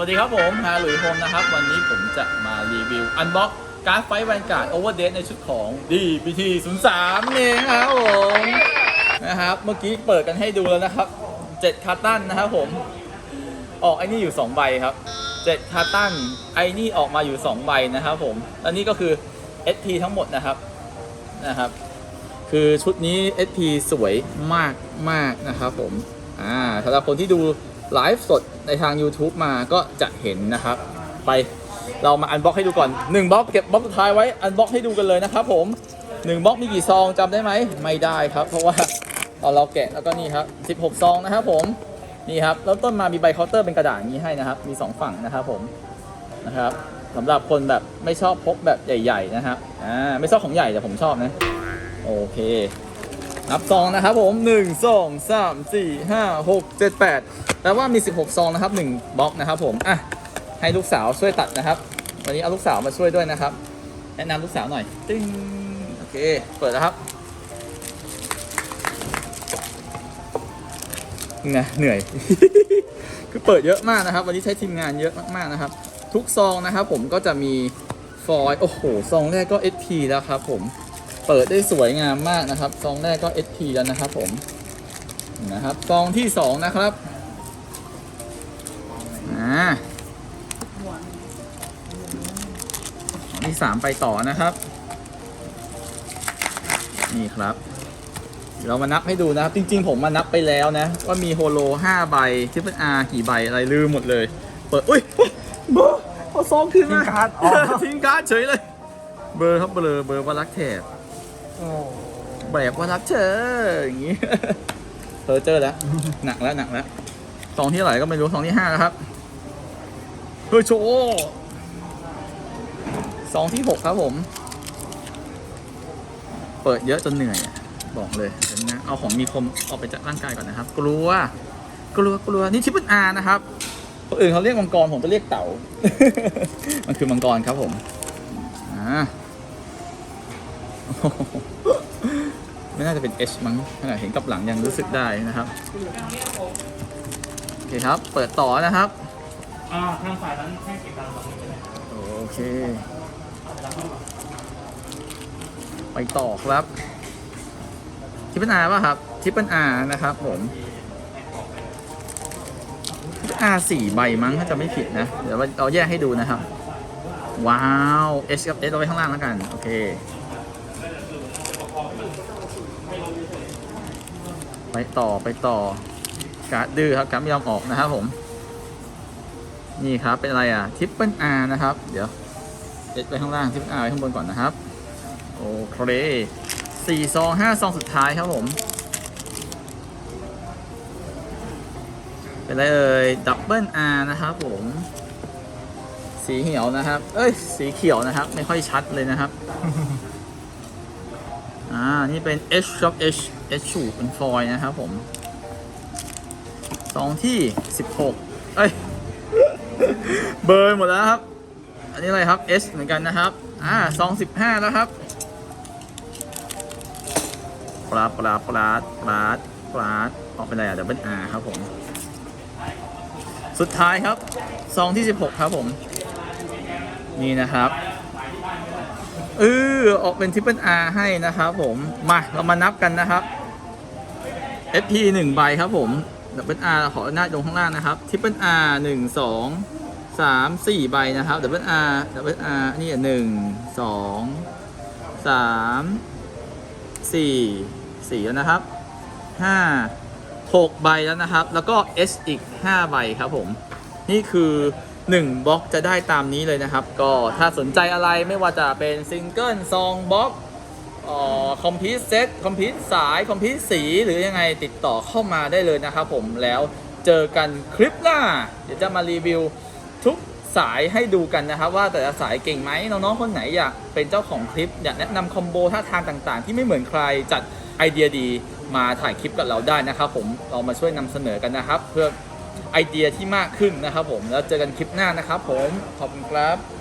สวัสดีครับผมฮาหลุยโฮมนะครับ วันนี้ผมจะมารีวิว อันบ็อกการ์ดไฟแวนการ์ดโอเวอร์เดในชุดของ DPT 03เองครับผมนะครับ เมื่อกี้เปิดกันให้ดูแล้วนะครับ 7คาตันนะครับผม ออกไอ้นี่อยู่ 2 ใบครับ 7คาตันไอ้นี่ออกมาอยู่ 2 ใบนะครับผมอันนี้ก็คือ SP ทั้งหมดนะครับนะครับ คือชุดนี้ SP สวยมากมากนะครับผมอ่าสำหรับคนที่ดู ไลฟ์สดในทาง YouTube มาก็จะเห็นนะครับ ไปเรามาอันบ็อกให้ดูก่อน1บล็อกเก็บบล็อกสุดท้ายไว้อันบ็อกให้ดูกันเลยนะครับผม1บล็อกมีกี่ซองจำได้ไหมไม่ได้ครับ เพราะว่าเราเราแกะแล้วก็นี่ครับ16 ซองนะครับผมนี่ครับแล้วต้นมามีใบเคาน์เตอร์เป็นกระดาษนี้ให้นะครับ มี 2 ฝั่งนะครับผมนะครับสำหรับคนแบบไม่ชอบพกแบบใหญ่ ๆ นะครับอ่าไม่ชอบของใหญ่แต่ผมชอบนะโอเค นับซองนะครับผม 1 2 3 4 5 6 7 8แปลว่ามี 16 ซองนะครับ 1บล็อกนะครับผมอะให้ลูกสาวช่วยตัดนะครับ วันนี้เอาลูกสาวมาช่วยด้วยนะครับ แนะนำลูกสาวหน่อยตึ้งโอเค เปิดแล้วครับไงเหนื่อย คือเปิดเยอะมากนะครับ วันนี้ใช้ทีมงานเยอะมากๆนะครับ ทุกซองนะครับผมก็จะมีฟอยล์โอ้โห ซองแรกก็ SP แล้วครับผม เปิดได้สวยงามมากนะครับ ซองแรกก็ SP แล้วนะครับผมนะครับ ซองที่สองนะครับอ่าซองที่สามไปต่อนะครับ นี่ครับเดี๋ยวเรามานับให้ดูนะครับ จริง ๆ ผมมานับไปแล้วนะ ว่ามีโฮโล5ใบทิปเปิลอาร์กี่ใบอะไรลืมหมดเลย เปิดอุ้ยเบอร์เอาซองขึ้นมาทิ้งการ์ดอ๋อทิ้งการ์ดเฉยเลย เบอร์ครับเบอร์เบอร์วารักแถบโอ้ แบบว่ารักเธออย่างงี้เพอเจอแล้ว หนักแล้วหนักแล้วซองที่เท่าไหร่ก็ไม่รู้ซองที่ห้าแล้วครับเฮ้ยโชว์ซองที่หกครับผม เปิดเยอะจนเหนื่อยอะบอกเลยเดี๋ยวนะเอาของมีคมออกไปจากร่างกายก่อนนะครับ กลัว กลัวกลัวนี่ทิปเปิลอาร์นะครับคนอื่นเขาเรียกมังกรผมจะเรียกเต่า มันคือมังกรครับผมอ่า ไม่น่าจะเป็น H มั้งขนาดเห็นกับหลังยังรู้สึกได้นะครับ โอเคครับ เปิดต่อนะครับ อ่าทางฝ่ายนั้นให้เก็บตังค์สองหมื่นเลยโอเค ไปต่อครับทิปเปิลอาร์ป่ะครับทิปเปิลอาร์นะครับผมทิปเปิลอาร์สี่ใบมั้งถ้าจะไม่ผิดนะ เดี๋ยวเราแยกให้ดูนะครับ ว้าว H กับ S เอาไว้ข้างล่างแล้วกัน โอเค ไป ต่อไปต่อการ์ดดื้อครับการ์ดไม่ยอมออกนะครับผม นี่ครับเป็นอะไรอะทิปเปิลอาร์นะครับ เดี๋ยวเอ็ดไปข้างล่างทิปเปิลอาร์ไว้ข้างบนก่อนนะครับ โอเคสี่ซองห้าซองสุดท้ายครับผม เป็นอะไรเอ่ยดับเบิลอาร์นะครับผม สีเขียวนะครับ เอ้ย สีเขียวนะครับ ไม่ค่อยชัดเลยนะครับานี่เป็น H shop H H ชูเป็นฟอยล์นะครับผมซองที่16เอ้ย เบอร์หมดแล้วครับ อันนี้อะไรครับ S เหมือนกันนะครับ อ่าซอง15แล้วครับปลาปลาปลาปลาปลาออกเป็นอะไรอะดับเบิลอาครับผม สุดท้ายครับซองที่ 16 ครับผม นี่นะครับ เออออกเป็นทิปเปิลอาให้นะครับผม มาเรามานับกันนะครับ SP 1ใบครับผมดับเบิลอาขอหน้าตรงข้างล่างนะครับทิปเปิลอาหนึ่งสองสามสี่ใบนะครับดับเบิลอาดับเบิลอานี่หนึ่งสองสามสี่สี่แล้วนะครับห้าหกใบแล้วนะครับ แล้วก็ S อีกห้าใบครับผม นี่คือ 1บล็อกจะได้ตามนี้เลยนะครับ ก็ถ้าสนใจอะไรไม่ว่าจะเป็นซิงเกิลซองบล็อกคอมพิวเซตคอมพิวสายคอมพิวสีหรือยังไงติดต่อเข้ามาได้เลยนะครับผมแล้วเจอกันคลิปหน้า เดี๋ยวจะมารีวิวทุกสายให้ดูกันนะครับ ว่าแต่ละสายเก่งไหมน้องๆคนไหนอยากเป็นเจ้าของคลิป อยากแนะนำคอมโบท่าทางต่างๆ ที่ไม่เหมือนใครจัดไอเดียดีมาถ่ายคลิปกับเราได้นะครับผมเรามาช่วยนำเสนอกันนะครับ เพื่อ ไอเดียที่มากขึ้นนะครับผมแล้วเจอกันคลิปหน้านะครับผมขอบคุณครับ